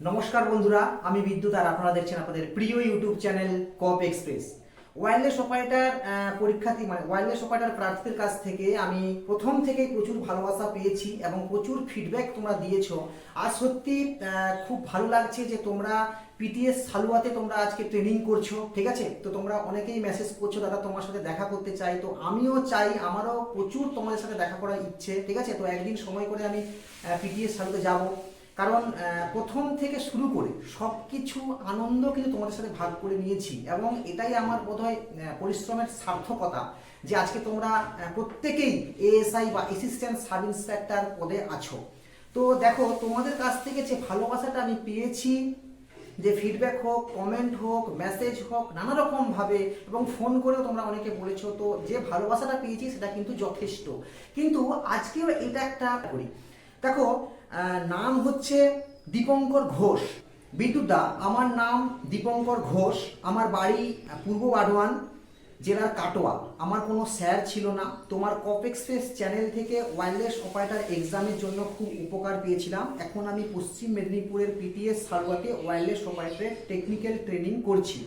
নমস্কার বন্ধুরা, আমি বিদ্যুৎ আর আপনারা দেখছেন আপনাদের প্রিয় YouTube channel Cop Express. Wireless operator পরীক্ষার্থী মানে ওয়্যারলেস অপারেটার প্রার্থীদের কাছ থেকে আমি প্রথম থেকেই প্রচুর ভালোবাসা পেয়েছি এবং প্রচুর ফিডব্যাক তোমরা দিয়েছ। আর সত্যি খুব ভালো লাগছে যে তোমরা পিটিএস সালুয়াতে তোমরা আজকে ট্রেনিং করছ, ঠিক আছে? তো তোমরা অনেকেই মেসেজ করছ, দাদা তোমার সাথে দেখা করতে চাই। তো আমিও চাই, আমারও প্রচুর তোমাদের সাথে দেখা করার ইচ্ছে, ঠিক আছে? তো একদিন সময় করে আমি পিটিএস সালুতে যাব। কারণ প্রথম থেকে শুরু করে সব কিছু আনন্দ কিন্তু তোমাদের সাথে ভাগ করে নিয়েছি এবং এটাই আমার বোধহয় আহ, পরিশ্রমের সার্থকতা যে আজকে তোমরা প্রত্যেকেই এএসআই বা অ্যাসিস্ট্যান্ট সাব ইন্সপেক্টর পদে আছো। তো দেখো তোমাদের কাছ থেকে যে ভালোবাসাটা আমি পেয়েছি যে ফিডব্যাক হোক কমেন্ট হোক মেসেজ হোক নানা রকম ভাবে এবং ফোন করেও তোমরা অনেকে বলেছ তো যে ভালোবাসাটা পেয়েছি সেটা কিন্তু যথেষ্ট। কিন্তু আজকেও এটা একটা করি। দেখো নাম হচ্ছে দীপঙ্কর ঘোষ। বিদ্যুৎদা, আমার নাম দীপঙ্কর ঘোষ। আমার বাড়ি পূর্ব বাডওয়ান জেলার কাটোয়া। আমার কোনো স্যার ছিল না। তোমার কপ এক্সপ্রেস চ্যানেল থেকে ওয়্যারলেস অপারেটর এক্সামের জন্য খুব উপকার পেয়েছিলাম। এখন আমি পশ্চিম মেদিনীপুরের পিটিএস সালুয়াতে ওয়্যারলেস অপারেটরের টেকনিক্যাল ট্রেনিং করছি।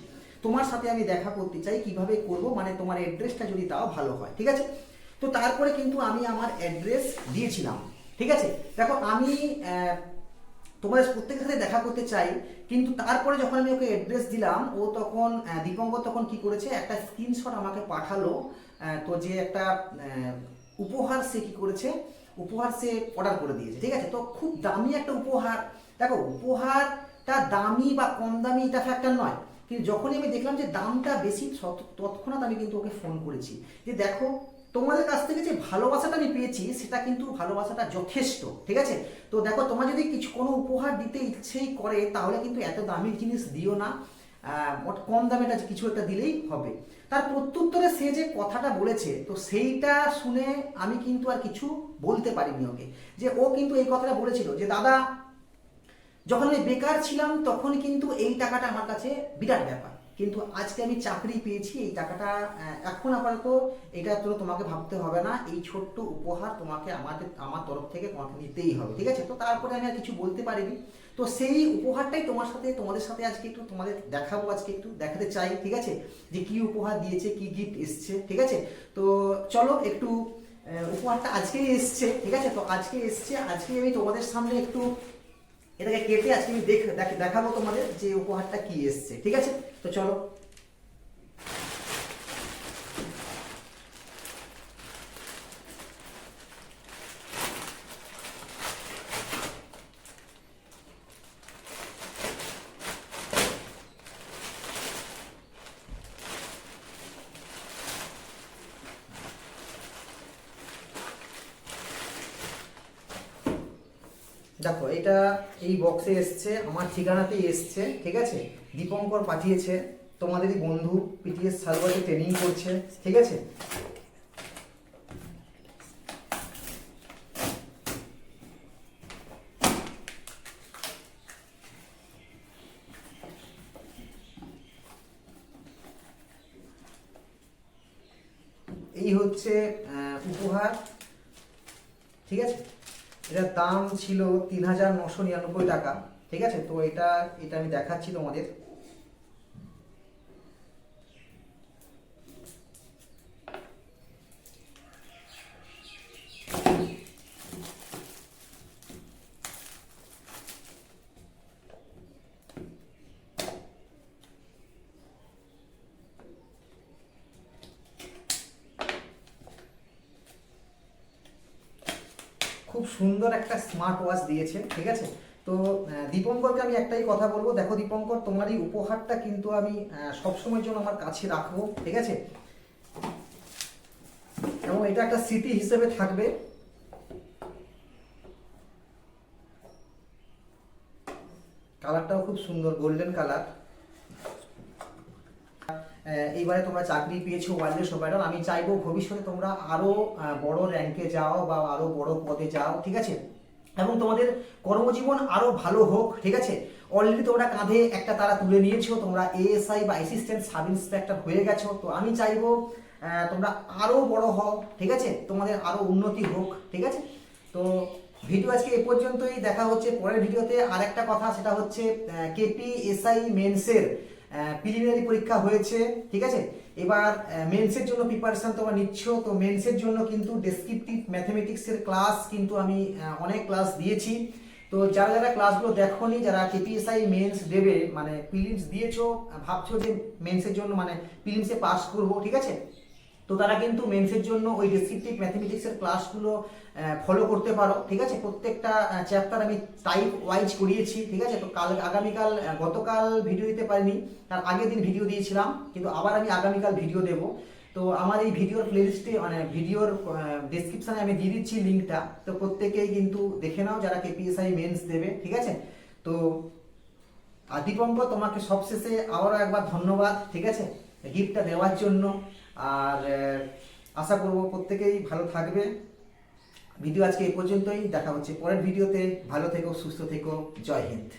তোমার সাথে আমি দেখা করতে চাই, কীভাবে করব? মানে তোমার অ্যাড্রেসটা যদি দাও, ভালো হয়। ঠিক আছে? তো তারপরে কিন্তু আমি আমার অ্যাড্রেস দিয়েছিলাম। ঠিক আছে? দেখো, আমি তোমাদের প্রত্যেকের সাথে দেখা করতে চাই, কিন্তু তারপরে যখন আমি ওকে অ্যাড্রেস দিলাম, ও তখন দীপঙ্কর তখন কি করেছে, একটা স্ক্রিনশট আমাকে পাঠালো তো যে একটা উপহার সে কি করেছে, উপহার সে অর্ডার করে দিয়েছে, ঠিক আছে? তো খুব দামি একটা উপহার। দেখো, উপহারটা দামি বা কম দামি এটা ফ্যাক্টর নয়, কিন্তু যখনই আমি দেখলাম যে দামটা বেশি তৎক্ষণাৎ আমি কিন্তু ওকে ফোন করেছি। যে দেখো তোমাদের কাছ থেকে যে ভালোবাসাটা আমি পেয়েছি, সেটা কিন্তু ভালোবাসাটা যথেষ্ট, ঠিক আছে? তো দেখো, তোমার যদি কিছু কোনো উপহার দিতে ইচ্ছেই করে, তাহলে কিন্তু এত দামি জিনিস দিও না। কম দামে এটা কিছু একটা দিলেই হবে। তার প্রত্যুত্তরে সে যে কথাটা বলেছে, তো সেইটা শুনে আমি কিন্তু আর কিছু বলতে পারিনি ওকে। যে ও কিন্তু এই কথাটা বলেছিল যে, দাদা, যখন আমি বেকার ছিলাম, তখন কিন্তু এই টাকাটা আমার কাছে বিরাট ব্যাপার। কিন্তু আজকে আমি চাকরি পেয়েছি, এই টাকাটা এখন আপাতত এটা তো তোমাকে ভাবতে হবে না, এই ছোট্ট উপহার তোমাকে আমাদের আমার তরফ থেকে তোমাকে নিতেই হবে, ঠিক আছে? তো তারপরে আমি আর কিছু বলতে পারিনি। তো সেই উপহারটাই তোমার সাথে, তোমাদের সাথে আজকে একটু, তোমাদের দেখাবো আজকে একটু, দেখাতে চাই, ঠিক আছে? যে কি উপহার দিয়েছে, কি গিফট এসছে, ঠিক আছে? তো চলো একটু উপহারটা আজকেই এসছে, ঠিক আছে? তো আজকে এসছে, আজকে আমি তোমাদের সামনে একটু এটাকে কেটে আজকে আমি দেখ, দেখ- দেখাবো তোমাদের যে উপহারটা কি এসছে, ঠিক আছে? তো চলো। দেখো এটা এই বক্সে এসছে আমার ঠিকানাতেই এসছে ঠিক আছে? দীপঙ্কর পাঠিয়েছে তোমাদেরই বন্ধু পিটিএস সার্ভারে ট্রেনিং করছে, ঠিক আছে? এই হচ্ছে উপহার, ঠিক আছে? এটার দাম ছিল তিন হাজার নশো নিরানব্বই টাকা। ঠিক আছে? তো এটা এটা আমি দেখাচ্ছি তোমাদের। খুব সুন্দর একটা স্মার্ট ওয়াচ দিয়েছে, ঠিক আছে? তো দীপঙ্করকে আমি একটাই কথা বলব। দেখো দীপঙ্কর তোমার এই উপহারটা কিন্তু আমি সবসময়ের জন্য আমার কাছে রাখব ঠিক আছে? এবং এটা একটা স্মৃতি হিসেবে থাকবে। কালারটাও খুব সুন্দর গোল্ডেন কালার। এইবারে তোমরা চাকরি পেয়েছ ওয়ার্ল্ডের অপারেটর আমি চাইব ভবিষ্যতে তোমরা আরও আহ, বড় র্যাঙ্কে যাও বা আরও বড় পদে যাও ঠিক আছে? এবং তোমাদের কর্মজীবন আরও ভালো হোক, ঠিক আছে? অলরেডি তোমরা কাঁধে একটা তারা তুলে নিয়েছো, তোমরা এএসআই বা অ্যাসিস্ট্যান্ট সাব ইন্সপেক্টর হয়ে গেছো, তো আমি চাইব তোমরা আরও বড় হও, ঠিক আছে? তোমাদের আরও উন্নতি হোক, ঠিক আছে? তো ভিডিও আজকে এ পর্যন্তই, দেখা হচ্ছে পরের ভিডিওতে। আর একটা কথা, সেটা হচ্ছে কেপি এসআই মেন্সের প্রিলিমিনারি পরীক্ষা হয়েছে, ঠিক আছে? এবার মেন্সের জন্য প্রিপারেশন তোমরা নিচ্ছ, তো মেন্সের জন্য কিন্তু ডেসক্রিপটিভ ম্যাথামেটিক্সের ক্লাস কিন্তু আমি অনেক ক্লাস দিয়েছি। তো যারা যারা ক্লাসগুলো দেখোনি, যারা কেপিএসআই মেন্স দেবে মানে প্রিলিমস দিয়েছ ভাবছ যে মেন্সের জন্য মানে প্রিলিমসে পাস করব, ঠিক আছে? তো তারা কিন্তু মেন্সের জন্য ওই ডেসক্রিপটিভ ম্যাথমেটিক্সের ক্লাসগুলো ফলো করতে পারো, ঠিক আছে? প্রত্যেকটা চ্যাপ্টার আমি টাইপ ওয়াইজ করিয়েছি, ঠিক আছে? তো কাল, আগামীকাল গতকাল ভিডিও দিতে পারিনি, তার আগের দিন ভিডিও দিয়েছিলাম, কিন্তু আবার আমি আগামীকাল ভিডিও দেবো। তো আমার এই ভিডিওর প্লেলিস্টে মানে ভিডিওর ডেসক্রিপশনে আমি দিয়ে দিচ্ছি লিঙ্কটা তো প্রত্যেকেই কিন্তু দেখে নাও যারা কেপিএসআই মেন্স দেবে, ঠিক আছে? তো আর দীপঙ্ক তোমাকে সবশেষে আবারও একবার ধন্যবাদ, ঠিক আছে? গিফটটা দেওয়ার জন্য। আর আশা করব প্রত্যেকেই ভালো থাকবে। ভিডিও আজকে এই পর্যন্তই। দেখা হচ্ছে পরের ভিডিওতে। ভালো থেকো, সুস্থ থেকো। জয় হিন্দ।